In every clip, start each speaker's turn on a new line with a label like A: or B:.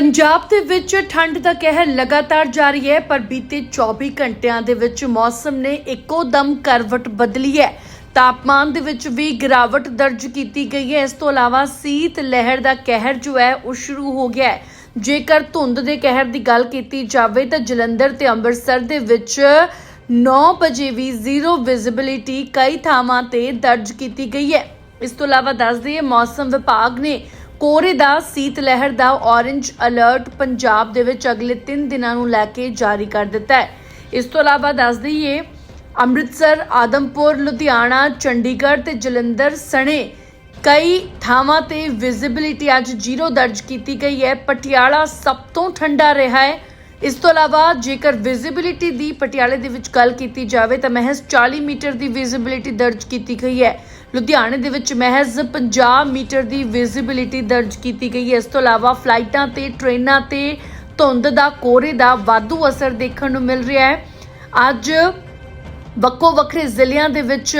A: ਪੰਜਾਬ ਦੇ ਵਿੱਚ ਠੰਡ ਦਾ ਕਹਿਰ ਲਗਾਤਾਰ ਜਾਰੀ ਹੈ, ਪਰ ਬੀਤੇ 24 ਘੰਟਿਆਂ ਦੇ ਵਿੱਚ ਮੌਸਮ ਨੇ ਇੱਕੋ ਦਮ ਕਰਵਟ ਬਦਲੀ ਹੈ। ਤਾਪਮਾਨ ਦੇ ਵਿੱਚ ਵੀ ਗਿਰਾਵਟ ਦਰਜ ਕੀਤੀ ਗਈ ਹੈ। ਇਸ ਤੋਂ ਇਲਾਵਾ ਸੀਤ ਲਹਿਰ ਦਾ ਕਹਿਰ ਜੋ ਹੈ, ਉਹ ਸ਼ੁਰੂ ਹੋ ਗਿਆ ਹੈ। ਜੇਕਰ ਧੁੰਦ ਦੇ ਕਹਿਰ ਦੀ ਗੱਲ ਕੀਤੀ ਜਾਵੇ, ਤਾਂ ਜਲੰਧਰ ਤੇ ਅੰਮ੍ਰਿਤਸਰ ਦੇ ਵਿੱਚ 9 ਵਜੇ ਵੀ ਜ਼ੀਰੋ ਵਿਜ਼ਿਬਿਲਿਟੀ ਕਈ ਥਾਵਾਂ ਤੇ ਦਰਜ ਕੀਤੀ ਗਈ ਹੈ। ਇਸ ਤੋਂ ਇਲਾਵਾ ਦੱਸ ਦਈਏ, ਮੌਸਮ ਵਿਭਾਗ ਨੇ ਕੋਰੇ ਦਾ ਸੀਤ ਲਹਿਰ ਦਾ ਔਰੇਂਜ ਅਲਰਟ ਪੰਜਾਬ ਦੇ ਵਿੱਚ ਅਗਲੇ 3 ਦਿਨਾਂ ਨੂੰ ਲੈ ਕੇ ਜਾਰੀ ਕਰ ਦਿੱਤਾ ਹੈ। ਇਸ ਤੋਂ ਇਲਾਵਾ ਦੱਸ ਦਈਏ, ਅੰਮ੍ਰਿਤਸਰ, ਆਦਮਪੁਰ, ਲੁਧਿਆਣਾ, ਚੰਡੀਗੜ੍ਹ ਤੇ ਜਲੰਧਰ ਸਣੇ ਕਈ ਥਾਵਾਂ ਤੇ ਵਿਜ਼ਿਬਿਲਿਟੀ ਅੱਜ ਜ਼ੀਰੋ ਦਰਜ ਕੀਤੀ ਗਈ ਹੈ। ਪਟਿਆਲਾ ਸਭ ਤੋਂ ਠੰਡਾ ਰਿਹਾ ਹੈ। ਇਸ ਤੋਂ ਇਲਾਵਾ ਜੇਕਰ ਵਿਜ਼ਿਬਿਲਿਟੀ ਦੀ ਪਟਿਆਲੇ ਦੇ ਵਿੱਚ ਗੱਲ ਕੀਤੀ ਜਾਵੇ ਤਾਂ ਮਹਿਜ਼ 40 ਮੀਟਰ ਦੀ ਵਿਜ਼ਿਬਿਲਿਟੀ ਦਰਜ ਕੀਤੀ ਗਈ ਹੈ। ਲੁਧਿਆਣੇ ਦੇ ਵਿੱਚ ਮਹਿਜ਼ 50 ਮੀਟਰ ਦੀ ਵਿਜ਼ਿਬਿਲਿਟੀ ਦਰਜ ਕੀਤੀ ਗਈ ਹੈ। ਇਸ ਤੋਂ ਇਲਾਵਾ ਫਲਾਈਟਾਂ ਤੇ ਟ੍ਰੇਨਾਂ ਤੇ ਧੁੰਦ ਦਾ ਕੋਰੇ ਦਾ ਵਾਧੂ ਅਸਰ ਦੇਖਣ ਨੂੰ ਮਿਲ ਰਿਹਾ ਹੈ। ਅੱਜ ਵੱਖੋ ਵੱਖਰੇ ਜ਼ਿਲ੍ਹਿਆਂ ਦੇ ਵਿੱਚ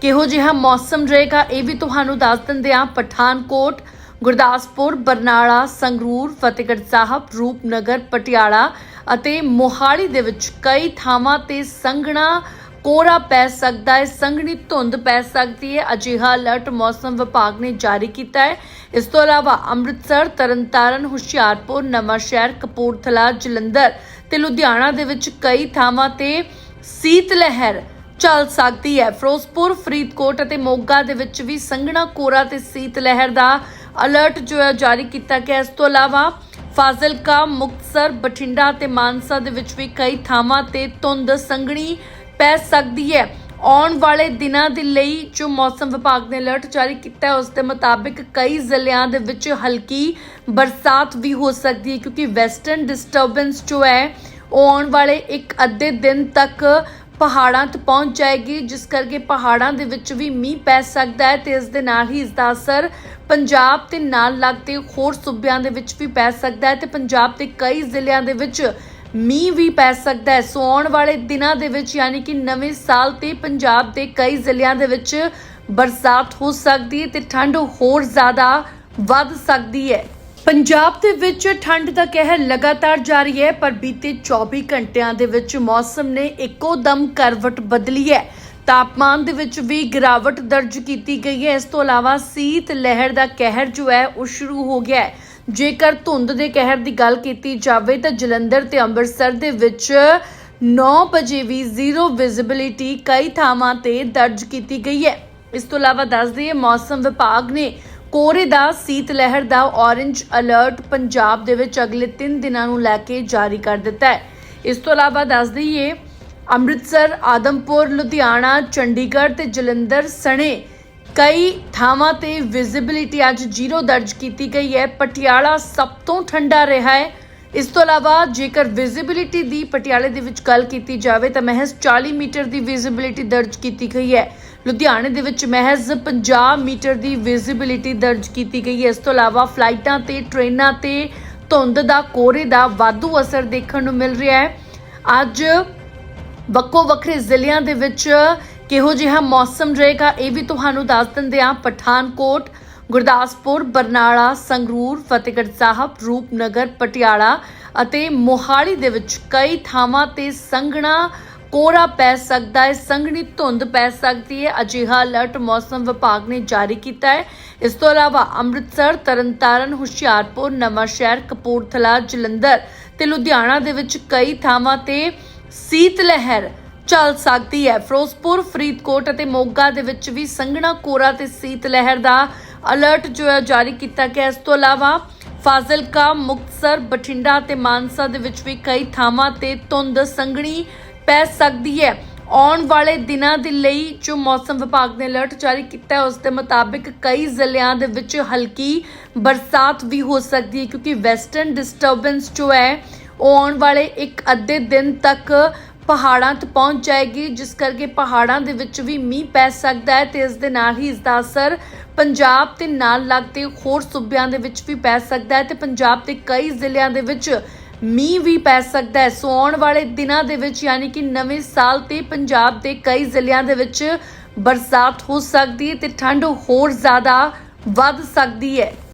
A: ਕਿਹੋ ਜਿਹਾ ਮੌਸਮ ਰਹੇਗਾ, ਇਹ ਵੀ ਤੁਹਾਨੂੰ ਦੱਸ ਦਿੰਦੇ ਹਾਂ। ਪਠਾਨਕੋਟ, ਗੁਰਦਾਸਪੁਰ, ਬਰਨਾਲਾ, ਸੰਗਰੂਰ, ਫਤਿਹਗੜ੍ਹ ਸਾਹਿਬ, ਰੂਪਨਗਰ, ਪਟਿਆਲਾ ਅਤੇ ਮੋਹਾਲੀ ਦੇ ਵਿੱਚ ਕਈ ਥਾਵਾਂ ਤੇ ਸੰਘਣਾ ਕੋਰਾ ਪੈ ਸਕਦਾ ਹੈ, ਸੰਘਣੀ ਧੁੰਦ ਪੈ ਸਕਦੀ ਹੈ, ਅਜਿਹਾ ਅਲਰਟ ਮੌਸਮ ਵਿਭਾਗ ਨੇ ਜਾਰੀ ਕੀਤਾ ਹੈ। ਇਸ ਤੋਂ ਇਲਾਵਾ ਅੰਮ੍ਰਿਤਸਰ, ਤਰਨਤਾਰਨ, ਹੁਸ਼ਿਆਰਪੁਰ, ਨਵਾਂਸ਼ਹਿਰ, ਕਪੂਰਥਲਾ, ਜਲੰਧਰ ਤੇ ਲੁਧਿਆਣਾ ਦੇ ਵਿੱਚ ਕਈ ਥਾਵਾਂ ਤੇ ਸੀਤ ਲਹਿਰ ਚੱਲ ਸਕਦੀ ਹੈ। ਫਿਰੋਜ਼ਪੁਰ, ਫਰੀਦਕੋਟ ਅਤੇ ਮੋਗਾ ਦੇ ਵਿੱਚ ਵੀ ਸੰਘਣਾ ਕੋਰਾ ਤੇ ਸੀਤ ਲਹਿਰ ਦਾ ਅਲਰਟ ਜੋ ਹੈ, ਜਾਰੀ ਕੀਤਾ ਗਿਆ ਇਸ ਤੋਂ ਇਲਾਵਾ ਫਾਜ਼ਿਲਕਾ, ਮੁਕਤਸਰ, ਬਠਿੰਡਾ ਤੇ ਮਾਨਸਾ ਦੇ ਵਿੱਚ ਵੀ ਕਈ ਥਾਵਾਂ ਤੇ ਧੁੰਦ, ਸੰਘਣੀ ਪੈ ਸਕਦੀ ਹੈ। ਆਉਣ ਵਾਲੇ ਦਿਨਾਂ ਦੇ ਲਈ ਜੋ ਮੌਸਮ ਵਿਭਾਗ ਨੇ ਅਲਰਟ ਜਾਰੀ ਕੀਤਾ ਹੈ, ਉਸ ਦੇ ਮੁਤਾਬਿਕ ਕਈ ਜ਼ਿਲ੍ਹਿਆਂ ਦੇ ਵਿੱਚ ਹਲਕੀ ਬਰਸਾਤ ਵੀ ਹੋ ਸਕਦੀ ਹੈ, ਕਿਉਂਕਿ ਵੈਸਟਰਨ ਡਿਸਟਰਬੈਂਸ ਜੋ ਹੈ, ਉਹ ਆਉਣ ਵਾਲੇ ਇੱਕ ਅੱਧੇ ਦਿਨ ਤੱਕ ਪਹਾੜਾਂ ਤੇ ਪਹੁੰਚ ਜਾਏਗੀ, ਜਿਸ ਕਰਕੇ ਪਹਾੜਾਂ ਦੇ ਵਿੱਚ ਵੀ ਮੀਂਹ ਪੈ ਸਕਦਾ ਹੈ ਤੇ ਇਸ ਦੇ ਨਾਲ ਹੀ ਇਸ ਦਾ ਅਸਰ ਪੰਜਾਬ ਤੇ ਨਾਲ ਲੱਗਦੇ ਹੋਰ ਸੂਬਿਆਂ ਦੇ ਵਿੱਚ ਵੀ ਪੈ ਸਕਦਾ ਹੈ ਤੇ ਪੰਜਾਬ ਦੇ ਕਈ ਜ਼ਿਲ੍ਹਿਆਂ ਦੇ ਵਿੱਚ ਮੀਂਹ ਵੀ ਪੈ ਸਕਦਾ ਹੈ। ਸੋ ਆਉਣ ਵਾਲੇ ਦਿਨਾਂ ਦੇ ਵਿੱਚ ਯਾਨੀ ਕਿ ਨਵੇਂ ਸਾਲ ਤੇ ਪੰਜਾਬ ਦੇ ਕਈ ਜ਼ਿਲ੍ਹਿਆਂ ਦੇ ਵਿੱਚ ਬਰਸਾਤ ਹੋ ਸਕਦੀ ਹੈ ਤੇ ਠੰਡ ਹੋਰ ਜ਼ਿਆਦਾ ਵੱਧ ਸਕਦੀ ਹੈ। ਪੰਜਾਬ ਦੇ ਵਿੱਚ ਠੰਡ ਦਾ ਕਹਿਰ ਲਗਾਤਾਰ ਜਾਰੀ ਹੈ, ਪਰ ਬੀਤੇ 24 ਘੰਟਿਆਂ ਦੇ ਵਿੱਚ ਮੌਸਮ ਨੇ ਇੱਕੋ ਦਮ ਕਰਵਟ ਬਦਲੀ ਹੈ। ਤਾਪਮਾਨ ਦੇ ਵਿੱਚ ਵੀ ਗਿਰਾਵਟ ਦਰਜ ਕੀਤੀ ਗਈ ਹੈ। ਇਸ ਤੋਂ ਇਲਾਵਾ ਸੀਤ ਲਹਿਰ ਦਾ ਕਹਿਰ ਜੋ ਹੈ, ਉਹ ਸ਼ੁਰੂ ਹੋ ਗਿਆ ਹੈ। ਜੇਕਰ ਧੁੰਦ ਦੇ ਕਹਿਰ ਦੀ ਗੱਲ ਕੀਤੀ ਜਾਵੇ ਤਾਂ ਜਲੰਧਰ ਤੇ ਅੰਮ੍ਰਿਤਸਰ ਦੇ ਵਿੱਚ 9 ਵਜੇ ਵੀ ਜ਼ੀਰੋ ਵਿਜ਼ਿਬਿਲਿਟੀ ਕਈ ਥਾਵਾਂ ਤੇ ਦਰਜ ਕੀਤੀ ਗਈ ਹੈ। ਇਸ ਤੋਂ ਇਲਾਵਾ ਦੱਸ ਦਈਏ, ਮੌਸਮ ਵਿਭਾਗ ਨੇ ਕੋਰੇ ਦਾ ਸੀਤ ਲਹਿਰ ਦਾ ਔਰੇਂਜ ਅਲਰਟ ਪੰਜਾਬ ਦੇ ਵਿੱਚ ਅਗਲੇ 3 ਦਿਨਾਂ ਨੂੰ ਲੈ ਕੇ ਜਾਰੀ ਕਰ ਦਿੱਤਾ ਹੈ। ਇਸ ਤੋਂ ਇਲਾਵਾ ਦੱਸ ਦਈਏ, ਅੰਮ੍ਰਿਤਸਰ, ਆਦਮਪੁਰ, ਲੁਧਿਆਣਾ, ਚੰਡੀਗੜ੍ਹ ਤੇ ਜਲੰਧਰ ਸਣੇ ਕਈ ਥਾਵਾਂ ਤੇ ਵਿਜ਼ਿਬਿਲਿਟੀ ਅੱਜ ਜ਼ੀਰੋ ਦਰਜ ਕੀਤੀ ਗਈ ਹੈ। ਪਟਿਆਲਾ ਸਭ ਤੋਂ ਠੰਡਾ ਰਿਹਾ ਹੈ। ਇਸ ਤੋਂ ਇਲਾਵਾ ਜੇਕਰ ਵਿਜ਼ਿਬਿਲਿਟੀ ਦੀ ਪਟਿਆਲੇ ਦੇ ਵਿੱਚ ਗੱਲ ਕੀਤੀ ਜਾਵੇ ਤਾਂ ਮਹਿਜ਼ 40 ਮੀਟਰ ਦੀ ਵਿਜ਼ਿਬਿਲਿਟੀ ਦਰਜ ਕੀਤੀ ਗਈ ਹੈ। ਲੁਧਿਆਣੇ ਦੇ ਵਿੱਚ ਮਹਿਜ਼ 50 ਮੀਟਰ ਦੀ ਵਿਜ਼ਿਬਿਲਿਟੀ ਦਰਜ ਕੀਤੀ ਗਈ ਹੈ। ਇਸ ਤੋਂ ਇਲਾਵਾ ਫਲਾਈਟਾਂ ਤੇ, ਟ੍ਰੇਨਾਂ ਤੇ ਧੁੰਦ ਦਾ ਕੋਰੇ ਦਾ ਵਾਧੂ ਅਸਰ ਦੇਖਣ ਨੂੰ ਮਿਲ ਰਿਹਾ ਹੈ। ਅੱਜ ਵੱਖੋ ਵੱਖਰੇ ਜ਼ਿਲ੍ਹਿਆਂ ਦੇ ਵਿੱਚ ਕਿਹੋ ਜਿਹਾ ਮੌਸਮ ਰਹੇਗਾ ਇਹ ਵੀ ਤੁਹਾਨੂੰ ਦੱਸ ਦਿੰਦੇ ਹਾਂ। ਪਠਾਨਕੋਟ, ਗੁਰਦਾਸਪੁਰ, ਬਰਨਾਲਾ, ਸੰਗਰੂਰ, ਫਤਿਹਗੜ੍ਹ ਸਾਹਿਬ, ਰੂਪਨਗਰ, ਪਟਿਆਲਾ ਅਤੇ ਮੋਹਾਲੀ ਦੇ ਵਿੱਚ ਕਈ ਥਾਵਾਂ ਤੇ ਸੰਘਣਾ ਕੋਰਾ ਪੈ ਸਕਦਾ ਹੈ, ਸੰਘਣੀ ਧੁੰਦ ਪੈ ਸਕਦੀ ਹੈ। ਅਜਿਹਾ ਅਲਰਟ ਮੌਸਮ ਵਿਭਾਗ ਨੇ ਜਾਰੀ ਕੀਤਾ ਹੈ। ਇਸ ਤੋਂ ਇਲਾਵਾ ਅੰਮ੍ਰਿਤਸਰ, ਤਰਨਤਾਰਨ, ਹੁਸ਼ਿਆਰਪੁਰ ਨਵਾਂਸ਼ਹਿਰ ਕਪੂਰਥਲਾ, ਜਲੰਧਰ ਤੇ ਲੁਧਿਆਣਾ ਦੇ ਵਿੱਚ ਕਈ ਥਾਵਾਂ ਤੇ ਸੀਤ ਲਹਿਰ ਚੱਲ ਸਕਦੀ ਹੈ। ਫਿਰੋਜ਼ਪੁਰ, ਫਰੀਦਕੋਟ ਅਤੇ ਮੋਗਾ ਦੇ ਵਿੱਚ ਵੀ ਸੰਘਣਾ ਕੋਰਾ ਤੇ ਸੀਤ ਲਹਿਰ ਦਾ ਅਲਰਟ ਜੋ ਹੈ ਜਾਰੀ ਕੀਤਾ ਗਿਆ ਇਸ ਤੋਂ ਇਲਾਵਾ ਫਾਜ਼ਿਲਕਾ, ਮੁਕਤਸਰ, ਬਠਿੰਡਾ ਤੇ ਮਾਨਸਾ ਦੇ ਵਿੱਚ ਵੀ ਕਈ ਥਾਵਾਂ ਤੇ ਧੁੰਦ ਸੰਘਣੀ ਪੈ ਸਕਦੀ ਹੈ। ਆਉਣ ਵਾਲੇ ਦਿਨਾਂ ਦੇ ਲਈ ਜੋ ਮੌਸਮ ਵਿਭਾਗ ਨੇ ਅਲਰਟ ਜਾਰੀ ਕੀਤਾ ਹੈ, ਉਸ ਦੇ ਮੁਤਾਬਿਕ ਕਈ ਜ਼ਿਲ੍ਹਿਆਂ ਦੇ ਵਿੱਚ ਹਲਕੀ ਬਰਸਾਤ ਵੀ ਹੋ ਸਕਦੀ ਹੈ, ਕਿਉਂਕਿ ਵੈਸਟਰਨ ਡਿਸਟਰਬੈਂਸ ਜੋ ਹੈ, ਉਹ ਆਉਣ ਵਾਲੇ ਇੱਕ ਅੱਧੇ ਦਿਨ ਤੱਕ ਪਹਾੜਾਂ ਤੇ ਪਹੁੰਚ ਜਾਏਗੀ, ਜਿਸ ਕਰਕੇ ਪਹਾੜਾਂ ਦੇ ਵਿੱਚ ਵੀ ਮੀਂਹ ਪੈ ਸਕਦਾ ਹੈ ਤੇ ਇਸ ਦੇ ਨਾਲ ਹੀ ਇਸ ਦਾ ਅਸਰ ਪੰਜਾਬ ਤੇ ਨਾਲ ਲੱਗਦੇ ਹੋਰ ਸੂਬਿਆਂ ਦੇ ਵਿੱਚ ਵੀ ਪੈ ਸਕਦਾ ਹੈ ਤੇ ਪੰਜਾਬ ਦੇ ਕਈ ਜ਼ਿਲ੍ਹਿਆਂ ਦੇ ਵਿੱਚ ਮੀਂਹ ਵੀ ਪੈ ਸਕਦਾ ਹੈ। ਸੋ ਆਉਣ ਵਾਲੇ ਦਿਨਾਂ ਦੇ ਵਿੱਚ ਯਾਨੀ ਕਿ ਨਵੇਂ ਸਾਲ ਤੇ ਪੰਜਾਬ ਦੇ ਕਈ ਜ਼ਿਲ੍ਹਿਆਂ ਦੇ ਵਿੱਚ ਬਰਸਾਤ ਹੋ ਸਕਦੀ ਹੈ ਤੇ ਠੰਡ ਹੋਰ ਜ਼ਿਆਦਾ ਵੱਧ ਸਕਦੀ ਹੈ।